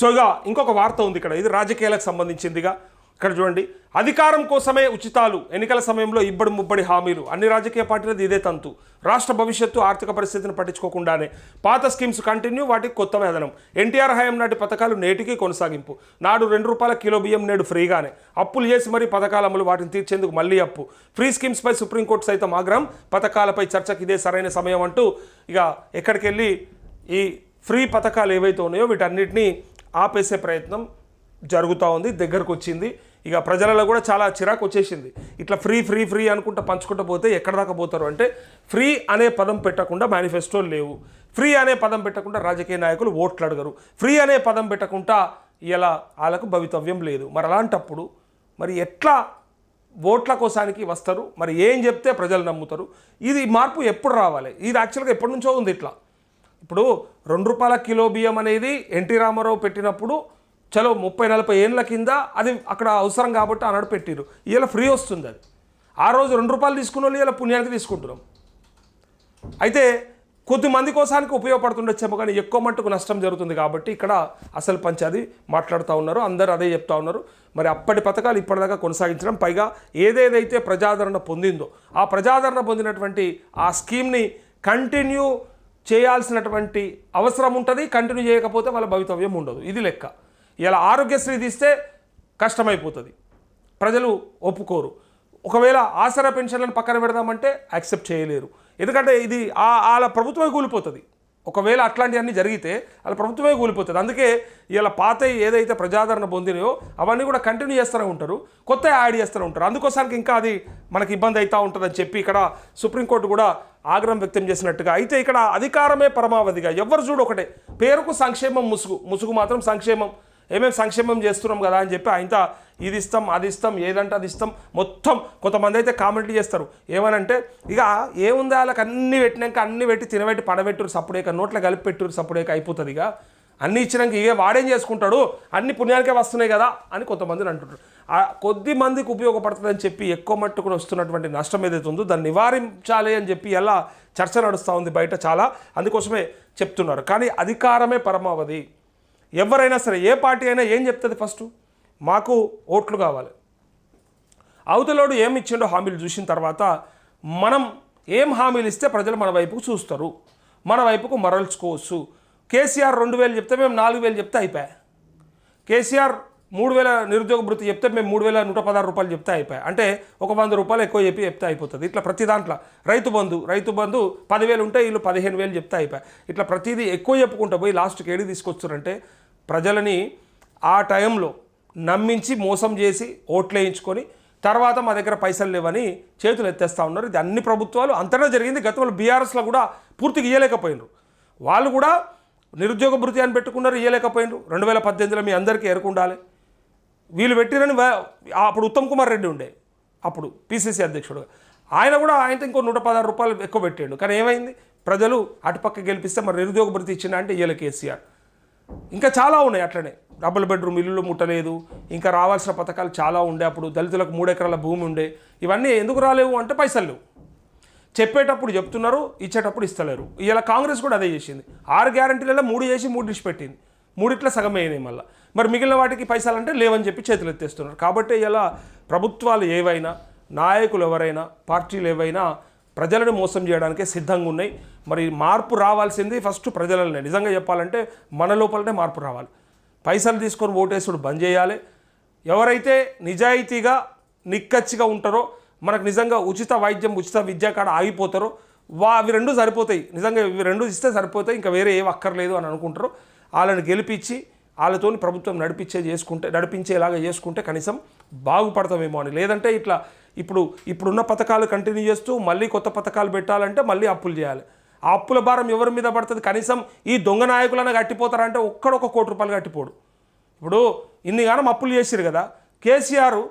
So ఇక ఇంకొక వార్త ఉంది ఇక్కడ. ఇది రాజకీయాలకు సంబంధించిందిగా. ఇక్కడ చూడండి. అధికారం కోసమే ఉచితాలు ఎన్నికల సమయంలో ఇబ్బడి ముబ్బడి హామీలు. అన్ని రాజకీయ పార్టీలది ఇదే తంతు. రాష్ట్ర భవిష్యత్తు ఆర్థిక పరిస్థితిని పట్టించుకోకుండానే. పాత స్కీమ్స్ కంటిన్యూ వాటికి కొత్త వేదనం. ఎన్టీఆర్ హయాం నాటి పథకాలు నేటికి కొనసాగింపు. నాడు రెండు రూపాయల కిలో బియ్యం నేడు ఫ్రీగానే. అప్పులు చేసి మరీ పథకాల అమలు వాటిని తీర్చేందుకు మళ్ళీ అప్పు. ఫ్రీ స్కీమ్స్పై సుప్రీంకోర్టు సైతం ఆగ్రహం. పథకాలపై చర్చకు ఇదే సరైన సమయం అంటూ ఇక ఎక్కడికి వెళ్ళి ఈ ఫ్రీ పథకాలు ఏవైతే ఉన్నాయో వీటన్నిటిని ఆపేసే ప్రయత్నం జరుగుతూ ఉంది దగ్గరకు వచ్చింది. ఇక ప్రజలలో కూడా చాలా చిరాకు వచ్చేసింది. ఇట్లా ఫ్రీ ఫ్రీ ఫ్రీ అనుకుంటా పంచుకుంటూ పోతే ఎక్కడ దాకా పోతారు అంటే ఫ్రీ అనే పదం పెట్టకుండా మేనిఫెస్టోలు లేవు. ఫ్రీ అనే పదం పెట్టకుండా రాజకీయ నాయకులు ఓట్లు అడగరు. ఫ్రీ అనే పదం పెట్టకుండా ఇలా వాళ్ళకు భవితవ్యం లేదు. మరి అలాంటప్పుడు మరి ఎట్లా ఓట్ల కోసానికి వస్తారు? మరి ఏం చెప్తే ప్రజలు నమ్ముతారు? ఇది మార్పు ఎప్పుడు రావాలి? ఇది యాక్చువల్గా ఎప్పటి నుంచో ఉంది ఇట్లా. ఇప్పుడు రెండు రూపాయల కిలో బియ్యం అనేది ఎన్టీ రామారావు పెట్టినప్పుడు చలో ముప్పై నలభై ఏళ్ళ కింద అది అక్కడ అవసరం కాబట్టి ఆనాడు పెట్టిరు ఇలా ఫ్రీ వస్తుంది అది. ఆ రోజు రెండు రూపాయలు తీసుకున్న వాళ్ళు ఇలా పుణ్యానికి తీసుకుంటున్నాం. అయితే కొద్ది మంది కోసానికి ఉపయోగపడుతుండొచ్చేమో కానీ ఎక్కువ మట్టుకు నష్టం జరుగుతుంది కాబట్టి ఇక్కడ అసలు పంచాది మాట్లాడుతూ ఉన్నారు. అందరూ అదే చెప్తా ఉన్నారు. మరి అప్పటి పథకాలు ఇప్పటిదాకా కొనసాగించడం పైగా ఏదేదైతే ప్రజాదరణ పొందిందో ఆ ప్రజాదరణ పొందినటువంటి ఆ స్కీమ్ని కంటిన్యూ చేయాల్సినటువంటి అవసరం ఉంటుంది కంటిన్యూ చేయకపోతే వాళ్ళ భవితవ్యం ఉండదు. ఇది లెక్క. ఇలా ఆరోగ్యశ్రీ తీస్తే కష్టమైపోతుంది. ప్రజలు ఒప్పుకోరు. ఒకవేళ ఆసరా పెన్షన్లను పక్కన పెడదామంటే యాక్సెప్ట్ చేయలేరు. ఎందుకంటే ఇది ఆ- వాళ్ళ ప్రభుత్వమే కూలిపోతుంది. ఒకవేళ అట్లాంటివన్నీ జరిగితే వాళ్ళ ప్రభుత్వమే కూలిపోతుంది. అందుకే ఇలా పాత ఏదైతే ప్రజాదరణ పొందినాయో అవన్నీ కూడా కంటిన్యూ చేస్తూనే ఉంటారు. కొత్త యాడ్ చేస్తూనే ఉంటారు. అందుకోసానికి ఇంకా అది మనకి ఇబ్బంది అవుతూ ఉంటుందని చెప్పి ఇక్కడ సుప్రీంకోర్టు కూడా ఆగ్రహం వ్యక్తం చేసినట్టుగా. అయితే ఇక్కడ అధికారమే పరమావధిగా. ఎవరు చూడు ఒకటే. పేరుకు సంక్షేమం ముసుగు ముసుగు మాత్రం సంక్షేమం. ఏమేమి సంక్షేమం చేస్తున్నాం కదా అని చెప్పి ఆయనతో ఇది ఇస్తాం అది ఇస్తాం ఏదంటే అది ఇస్తాం. మొత్తం కొంతమంది అయితే కామెంట్లు చేస్తారు. ఏమనంటే ఇక ఏముంది వాళ్ళకి? అన్ని పెట్టినాక అన్ని పెట్టి తినబెట్టి పడబెట్టురు సప్పుడేక నోట్లో కలిపి పెట్టురు సప్పుడేక అయిపోతుంది ఇక. అన్ని ఇచ్చినాక ఇవే వాడేం చేసుకుంటాడు? అన్ని పుణ్యానికే వస్తున్నాయి కదా అని కొంతమందిని అంటుంటారు. ఆ కొద్ది మందికి ఉపయోగపడుతుందని చెప్పి ఎక్కువ మట్టుకు వస్తున్నటువంటి నష్టం ఏదైతే ఉందో దాన్ని నివారించాలి అని చెప్పి ఎలా చర్చ నడుస్తూ ఉంది బయట చాలా అందుకోసమే చెప్తున్నారు. కానీ అధికారమే పరమావధి. ఎవరైనా సరే ఏ పార్టీ అయినా ఏం చెప్తుంది ఫస్ట్? మాకు ఓట్లు కావాలి. అవతలోడు ఏమి ఇచ్చిండో హామీలు చూసిన తర్వాత మనం ఏం హామీలు ఇస్తే ప్రజలు మన వైపుకు చూస్తారు. మన వైపుకు మరల్చుకోవచ్చు. కేసీఆర్ రెండు వేలు చెప్తే మేము నాలుగు వేలు చెప్తే అయిపోయా. కేసీఆర్ మూడు వేల నిరుద్యోగ భృతి చెప్తే మేము మూడు వేల నూట పదహారు రూపాయలు చెప్తే అయిపోయాయి అంటే ఒక వంద రూపాయలు ఎక్కువ చెప్పి చెప్తే అయిపోతుంది. ఇట్లా ప్రతి దాంట్లో రైతు బంధు రైతు బంధు పదివేలు ఉంటే వీళ్ళు పదిహేను వేలు చెప్తే అయిపోయాయి ఇట్లా ప్రతిదీ ఎక్కువ చెప్పుకుంటూ పోయి లాస్ట్కి ఏడి తీసుకొచ్చారంటే ప్రజలని ఆ టైంలో నమ్మించి మోసం చేసి ఓట్లు వేయించుకొని తర్వాత మా దగ్గర పైసలు లేవని చేతులు ఎత్తేస్తూ ఉన్నారు. ఇది అన్ని ప్రభుత్వాలు. అంతటా జరిగింది గతంలో బీఆర్ఎస్లో కూడా పూర్తిగా ఇయ్యలేకపోయినారు. వాళ్ళు కూడా నిరుద్యోగ భృతి అని పెట్టుకున్నారు ఇయ్యలేకపోయినారు. రెండు వేల పద్దెనిమిదిలో మీ అందరికీ ఎరుకుండాలి. వీళ్ళు పెట్టిరని అప్పుడు ఉత్తమ్ కుమార్ రెడ్డి ఉండే. అప్పుడు పీసీసీ అధ్యక్షుడుగా ఆయన కూడా ఆయనతో ఇంకో నూట పదహారు రూపాయలు ఎక్కువ పెట్టాడు. కానీ ఏమైంది? ప్రజలు అటుపక్క గెలిపిస్తే మరి నిరుద్యోగ భృతి ఇచ్చిన అంటే ఇయ్యలే కేసీఆర్. ఇంకా చాలా ఉన్నాయి అట్లనే. డబుల్ బెడ్రూమ్ ఇల్లులు ముట్టలేదు. ఇంకా రావాల్సిన పథకాలు చాలా ఉండే అప్పుడు. దళితులకు మూడు ఎకరాల భూమి ఉండే. ఇవన్నీ ఎందుకు రాలేవు అంటే పైసలు లేవు. చెప్పేటప్పుడు చెప్తున్నారు ఇచ్చేటప్పుడు ఇస్తలేరు. ఇలా కాంగ్రెస్ కూడా అదే చేసింది. ఆరు గ్యారంటీలలో మూడు చేసి మూడు డిష్ పెట్టింది మూడిట్ల సగం అయినాయి మళ్ళీ. మరి మిగిలిన వాటికి పైసలు అంటే లేవని చెప్పి చేతులు ఎత్తేస్తున్నారు. కాబట్టి ఇలా ప్రభుత్వాలు ఏవైనా నాయకులు ఎవరైనా పార్టీలు ఏవైనా ప్రజలను మోసం చేయడానికే సిద్ధంగా ఉన్నాయి. మరి మార్పు రావాల్సింది ఫస్ట్ ప్రజలనే. నిజంగా చెప్పాలంటే మన లోపలనే మార్పు రావాలి. పైసలు తీసుకొని ఓటేసుడు బంద్ చేయాలి. ఎవరైతే నిజాయితీగా నిక్కచ్చిగా ఉంటారో మనకు నిజంగా ఉచిత వైద్యం ఉచిత విద్య కాడ ఆగిపోతారో వా అవి రెండు సరిపోతాయి. నిజంగా ఇవి రెండు ఇస్తే సరిపోతాయి ఇంకా వేరే ఏం అక్కర్లేదు అని అనుకుంటారు. వాళ్ళని గెలిపించి వాళ్ళతోని ప్రభుత్వం నడిపించే చేసుకుంటే నడిపించేలాగా చేసుకుంటే కనీసం బాగుపడతామేమో అని. లేదంటే ఇట్లా ఇప్పుడు ఇప్పుడున్న పథకాలు కంటిన్యూ చేస్తూ మళ్ళీ కొత్త పథకాలు పెట్టాలంటే మళ్ళీ అప్పులు చేయాలి. ఆ అప్పుల భారం ఎవరి మీద పడుతుంది? కనీసం ఈ దొంగ నాయకులను కట్టిపోతారంటే ఒక్కడొక్క కోటి రూపాయలు కట్టిపోడు. ఇప్పుడు ఇన్ని గానం అప్పులు చేసిరు కదా. కేసీఆర్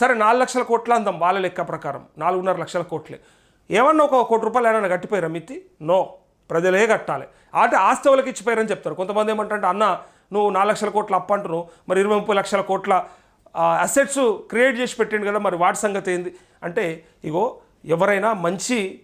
సరే నాలుగు లక్షల కోట్ల అందాం వాళ్ళ లెక్క ప్రకారం. నాలుగున్నర లక్షల కోట్లే. ఏమన్నా ఒక కోటి రూపాయలు ఏమైనా కట్టిపోయారా మిత్తి? నో. ప్రజలే కట్టాలి. అంటే ఆస్తవులకు ఇచ్చిపోయారని చెప్తారు. కొంతమంది ఏమంటారంటే అన్న నువ్వు నాలుగు లక్షల కోట్ల అప్పు అంటున్నావు మరి ఇరవై ముప్పై లక్షల కోట్ల అసెట్స్ క్రియేట్ చేసి పెట్టిండు కదా మరి వాటి సంగతి ఏంది? అంటే ఇగో ఎవరైనా మంచి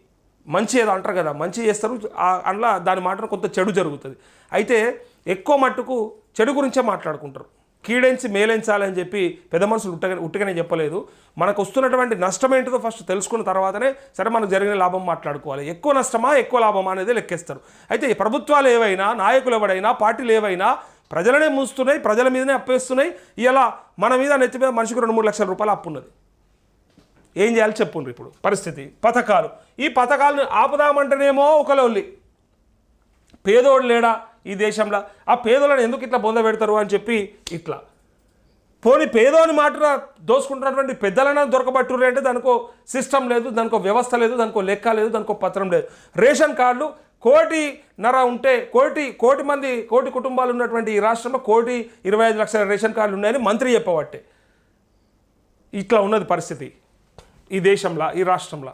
మంచి ఏదో అంటారు కదా మంచి చేస్తారు. అందులో దాని మాటను కొంత చెడు జరుగుతుంది. అయితే ఎక్కువ మట్టుకు చెడు గురించే మాట్లాడుకుంటారు. కీడెంచి మేలెంచాలని చెప్పి పెద్ద మనుషులు ఉట్టగా ఉట్టగానే చెప్పలేదు. మనకు వస్తున్నటువంటి నష్టం ఏంటిదో ఫస్ట్ తెలుసుకున్న తర్వాతనే సరే మనకు జరిగిన లాభం మాట్లాడుకోవాలి. ఎక్కువ నష్టమా ఎక్కువ లాభమా అనేది లెక్కేస్తారు. అయితే ఈ ప్రభుత్వాలు ఏవైనా నాయకులు ఎవడైనా పార్టీలు ఏవైనా ప్రజలనే ముంచుతున్నాయి ప్రజల మీదనే అప్పేస్తున్నాయి. ఇలా మన మీద నెత్తి మీద మనిషికి రెండు మూడు లక్షల రూపాయలు అప్పు ఉన్నది. ఏం చేయాలి చెప్పుండ్రు ఇప్పుడు పరిస్థితి. పథకాలు. ఈ పథకాలను ఆపుదామంటేనేమో ఒకలోళ్ళి పేదోడు లేడా ఈ దేశంలో? ఆ పేదోళ్ళని ఎందుకు ఇట్లా బొంద పెడతారు అని చెప్పి ఇట్లా. పోనీ పేదోని మాట దోసుకుంటున్నటువంటి పెద్దలైనా దొరకబట్టుర్రు అంటే దానికో సిస్టమ్ లేదు దానికో వ్యవస్థ లేదు దానికో లెక్క లేదు దానికో పత్రం లేదు. రేషన్ కార్డులు కోటి నర ఉంటే కోటి కోటి మంది కోటి కుటుంబాలు ఉన్నటువంటి ఈ రాష్ట్రంలో కోటి ఇరవై ఐదు లక్షల రేషన్ కార్డులు ఉన్నాయని మంత్రి చెప్పబట్టే. ఇట్లా ఉన్నది పరిస్థితి ఈ దేశంలో ఈ రాష్ట్రంలో.